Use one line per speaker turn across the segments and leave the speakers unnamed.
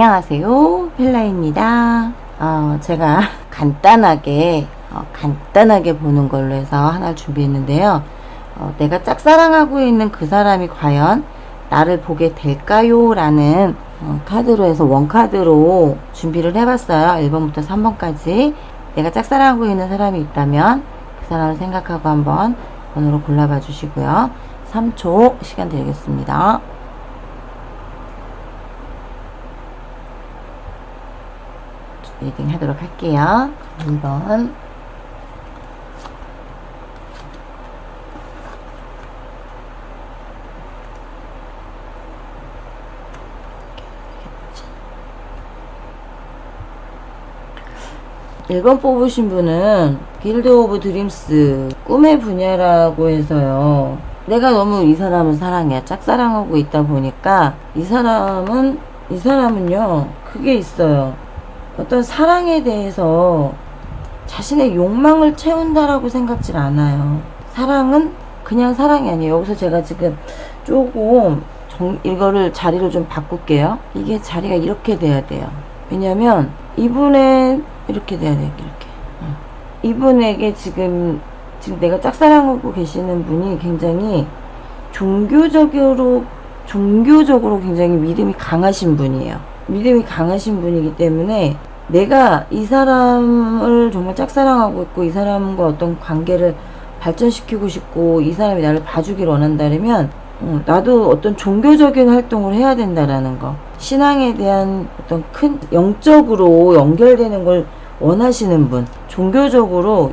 안녕하세요. 펠라입니다. 어, 제가 간단하게 어, 간단하게 보는 걸로 해서 하나 준비했는데요. 어, 내가 짝사랑하고 있는 그 사람이 과연 나를 보게 될까요? 라는 어, 카드로 해서 원카드로 준비를 해봤어요. 1번부터 3번까지. 내가 짝사랑하고 있는 사람이 있다면 그 사람을 생각하고 한번 번호로 골라봐 주시고요. 3초 시간 드리겠습니다 리딩 하도록 할게요. 2번. 일번 뽑으신 분은 길드 오브 드림스 꿈의 분야라고 해서요. 내가 너무 이 사람을 사랑해. 짝사랑하고 있다 보니까 이 사람은 이 사람은요. 그게 있어요. 어떤 사랑에 대해서 자신의 욕망을 채운다라고 생각질 않아요. 사랑은 그냥 사랑이 아니에요. 여기서 제가 지금 조금 정, 이거를 자리를 좀 바꿀게요. 이게 자리가 이렇게 돼야 돼요. 왜냐면 이분의 이렇게 돼야 돼요. 이렇게. 어. 이분에게 지금 지금 내가 짝사랑하고 계시는 분이 굉장히 종교적으로 종교적으로 굉장히 믿음이 강하신 분이에요. 믿음이 강하신 분이기 때문에 내가 이 사람을 정말 짝사랑하고 있고 이 사람과 어떤 관계를 발전시키고 싶고 이 사람이 나를 봐주길 원한다면 음, 나도 어떤 종교적인 활동을 해야 된다라는 거. 신앙에 대한 어떤 큰 영적으로 연결되는 걸 원하시는 분 종교적으로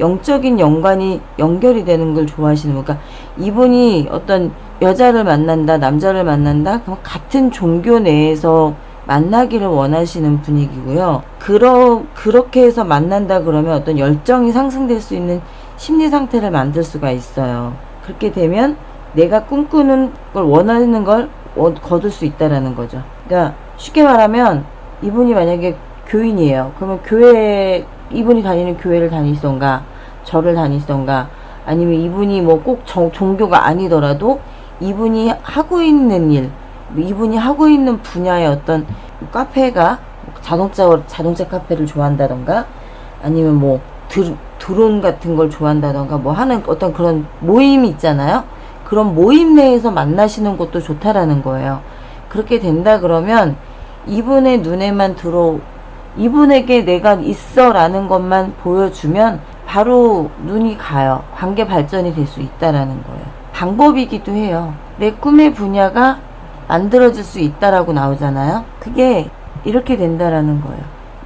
영적인 연관이 연결이 되는 걸 좋아하시는 분. 그러니까 이분이 어떤 여자를 만난다 남자를 만난다? 그럼 같은 종교 내에서 만나기를 원하시는 분위기고요. 그러, 그렇게 해서 만난다 그러면 어떤 열정이 상승될 수 있는 심리 상태를 만들 수가 있어요. 그렇게 되면 내가 꿈꾸는 걸 원하는 걸 어- 거둘 수 있다라는 거죠. 그러니까 쉽게 말하면 이분이 만약에 교인이에요. 그러면 교회, 이분이 다니는 교회를 다니시던가, 절을 다니시던가, 아니면 이분이 뭐 꼭 종교가 아니더라도 이분이 하고 있는 일, 뭐 이분이 하고 있는 분야의 어떤 카페가 자동차 자동차 카페를 좋아한다던가 아니면 뭐 드, 드론 같은 걸 좋아한다던가 뭐 하는 어떤 그런 모임이 있잖아요. 그런 모임 내에서 만나시는 것도 좋다라는 거예요. 그렇게 된다 그러면 이분의 눈에만 들어 이분에게 내가 있어라는 것만 보여주면 바로 눈이 가요. 관계 발전이 될 수 있다라는 거예요. 방법이기도 해요. 내 꿈의 분야가 만들어질 수 있다라고 나오잖아요. 그게 이렇게 된다라는 거예요.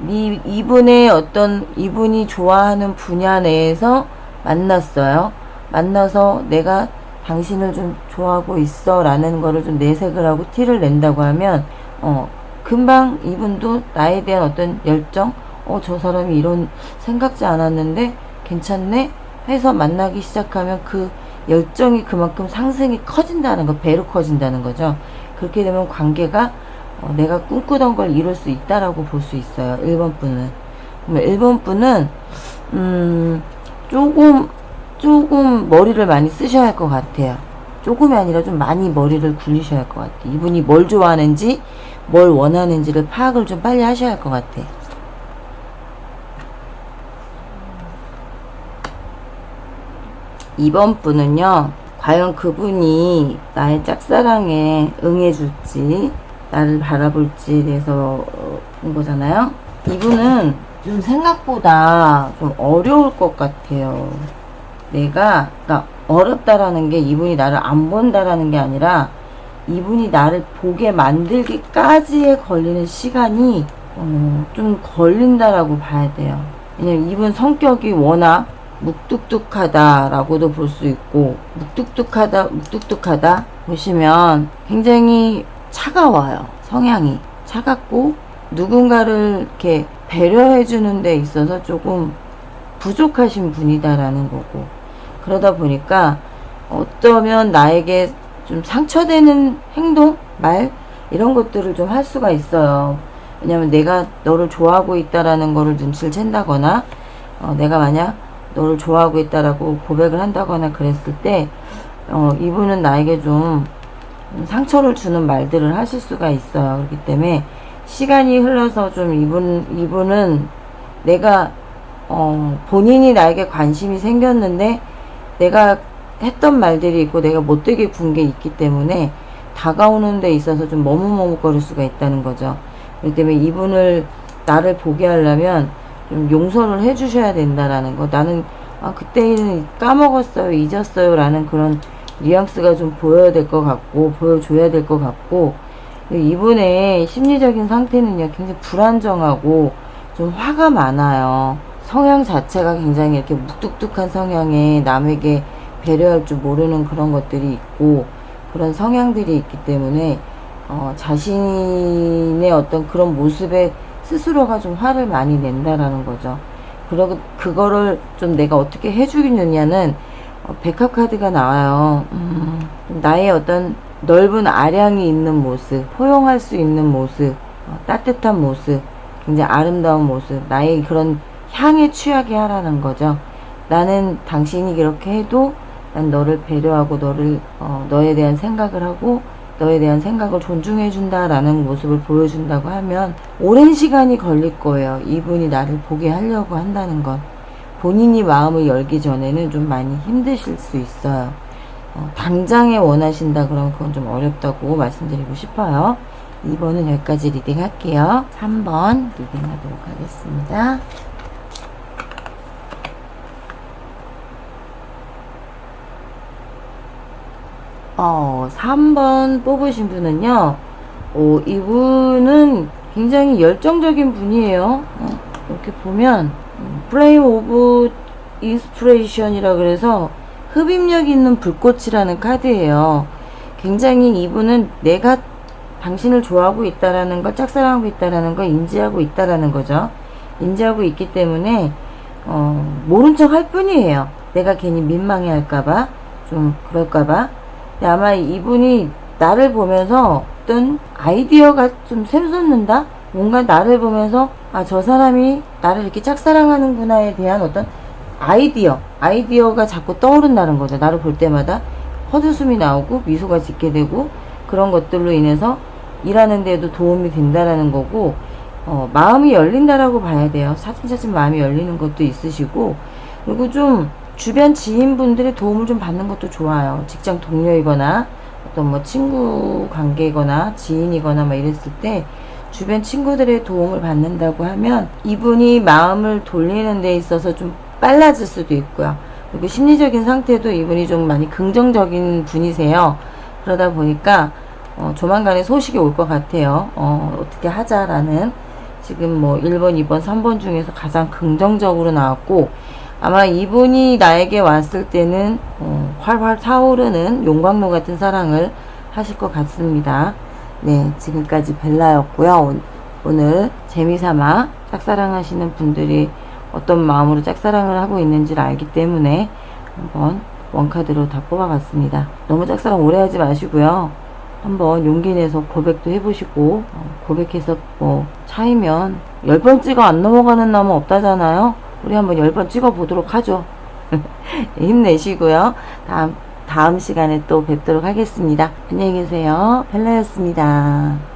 이, 이분의 어떤 이분이 좋아하는 분야 내에서 만났어요. 만나서 내가 당신을 좀 좋아하고 있어 라는 거를 좀 내색을 하고 티를 낸다고 하면 어 금방 이분도 나에 대한 어떤 열정 어 저 사람이 이런 생각지 않았는데 괜찮네 해서 만나기 시작하면 그 열정이 그만큼 상승이 커진다는 거 배로 커진다는 거죠 그렇게 되면 관계가 어, 내가 꿈꾸던 걸 이룰 수 있다라고 볼 수 있어요 1번 분은 1번 분은 음 조금 조금 머리를 많이 쓰셔야 할 것 같아요. 조금이 아니라 좀 많이 머리를 굴리셔야 할 것 같아요. 이분이 뭘 좋아하는지, 뭘 원하는지를 파악을 좀 빨리 하셔야 할 것 같아요. 이번 분은요, 과연 그분이 나의 짝사랑에 응해줄지, 나를 바라볼지에 대해서 어, 본 거잖아요. 이분은 좀 생각보다 좀 어려울 것 같아요. 내가 그러니까 어렵다라는 게 이분이 나를 안 본다라는 게 아니라 이분이 나를 보게 만들기까지에 걸리는 시간이 어, 좀 걸린다라고 봐야 돼요. 왜냐면 이분 성격이 워낙 묵뚝뚝하다라고도 볼 수 있고 묵뚝뚝하다 묵뚝뚝하다 보시면 굉장히 차가워요. 성향이 차갑고 누군가를 이렇게 배려해 주는 데 있어서 조금 부족하신 분이다라는 거고 그러다 보니까 어쩌면 나에게 좀 상처되는 행동, 말 이런 것들을 좀 할 수가 있어요. 왜냐면 내가 너를 좋아하고 있다라는 거를 눈치를 챈다거나 어, 내가 만약 너를 좋아하고 있다라고 고백을 한다거나 그랬을 때 어, 이분은 나에게 좀 상처를 주는 말들을 하실 수가 있어요. 그렇기 때문에 시간이 흘러서 좀 이분, 이분은 내가, 어, 본인이 나에게 관심이 생겼는데 내가 했던 말들이 있고 내가 못되게 군 게 있기 때문에 다가오는 데 있어서 좀 머뭇머뭇거릴 수가 있다는 거죠. 그렇기 때문에 이분을 나를 보게 하려면 좀 용서를 해주셔야 된다라는 거. 나는 아 그때는 까먹었어요, 잊었어요 라는 그런 뉘앙스가 좀 보여야 될 것 같고 보여줘야 될 것 같고 이분의 심리적인 상태는요 굉장히 불안정하고 좀 화가 많아요. 성향 자체가 굉장히 이렇게 묵뚝뚝한 성향에 남에게 배려할 줄 모르는 그런 것들이 있고 그런 성향들이 있기 때문에 어, 자신의 어떤 그런 모습에 스스로가 좀 화를 많이 낸다라는 거죠. 그러 그거를 좀 내가 어떻게 해주겠느냐는 어, 백합 카드가 나와요. 음, 나의 어떤 넓은 아량이 있는 모습, 포용할 수 있는 모습, 어, 따뜻한 모습, 굉장히 아름다운 모습, 나의 그런 향에 취하게 하라는 거죠. 나는 당신이 그렇게 해도 난 너를 배려하고 너를 어, 너에 대한 생각을 하고 너에 대한 생각을 존중해 준다라는 모습을 보여준다고 하면 오랜 시간이 걸릴 거예요. 이분이 나를 보게 하려고 한다는 건 본인이 마음을 열기 전에는 좀 많이 힘드실 수 있어요. 어, 당장에 원하신다 그러면 그건 좀 어렵다고 말씀드리고 싶어요. 2번은 여기까지 리딩 할게요. 3번 리딩 하도록 하겠습니다. 어, 3번 뽑으신 분은요, 어, 이분은 굉장히 열정적인 분이에요. 어, 이렇게 보면, 플레임 오브 인스프레이션이라 그래서 흡입력 있는 불꽃이라는 카드예요. 굉장히 이분은 내가 당신을 좋아하고 있다라는 걸, 짝사랑하고 있다라는 걸 인지하고 있다라는 거죠. 인지하고 있기 때문에, 어, 모른 척 할 뿐이에요. 내가 괜히 민망해 할까봐, 좀 그럴까봐. 아마 이분이 나를 보면서 어떤 아이디어가 좀 샘솟는다? 뭔가 나를 보면서, 아, 저 사람이 나를 이렇게 짝사랑하는구나에 대한 어떤 아이디어, 아이디어가 자꾸 떠오른다는 거죠. 나를 볼 때마다 헛웃음이 나오고 미소가 짓게 되고 그런 것들로 인해서 일하는 데도 도움이 된다라는 거고, 어, 마음이 열린다라고 봐야 돼요. 차츰차츰 마음이 열리는 것도 있으시고, 그리고 좀 주변 지인분들의 도움을 좀 받는 것도 좋아요. 직장 동료이거나 어떤 뭐 친구 관계거나 지인이거나 뭐 이랬을 때 주변 친구들의 도움을 받는다고 하면 이분이 마음을 돌리는 데 있어서 좀 빨라질 수도 있고요. 그리고 심리적인 상태도 이분이 좀 많이 긍정적인 분이세요. 그러다 보니까 어, 조만간에 소식이 올 것 같아요. 어, 어떻게 하자라는 지금 뭐 1번, 2번, 3번 중에서 가장 긍정적으로 나왔고 아마 이분이 나에게 왔을 때는 어, 활활 타오르는 용광로 같은 사랑을 하실 것 같습니다. 네, 지금까지 벨라였고요. 오- 오늘 재미삼아 짝사랑하시는 분들이 어떤 마음으로 짝사랑을 하고 있는지를 알기 때문에 한번 원카드로 다 뽑아봤습니다. 너무 짝사랑 오래 하지 마시고요. 한번 용기 내서 고백도 해보시고 어, 고백해서 뭐 차이면 10번 찍어 안 넘어가는 남은 없다잖아요. 우리 한번 10번 찍어 보도록 하죠. 힘내시고요. 다음 다음 시간에 또 뵙도록 하겠습니다. 안녕히 계세요. 벨라였습니다.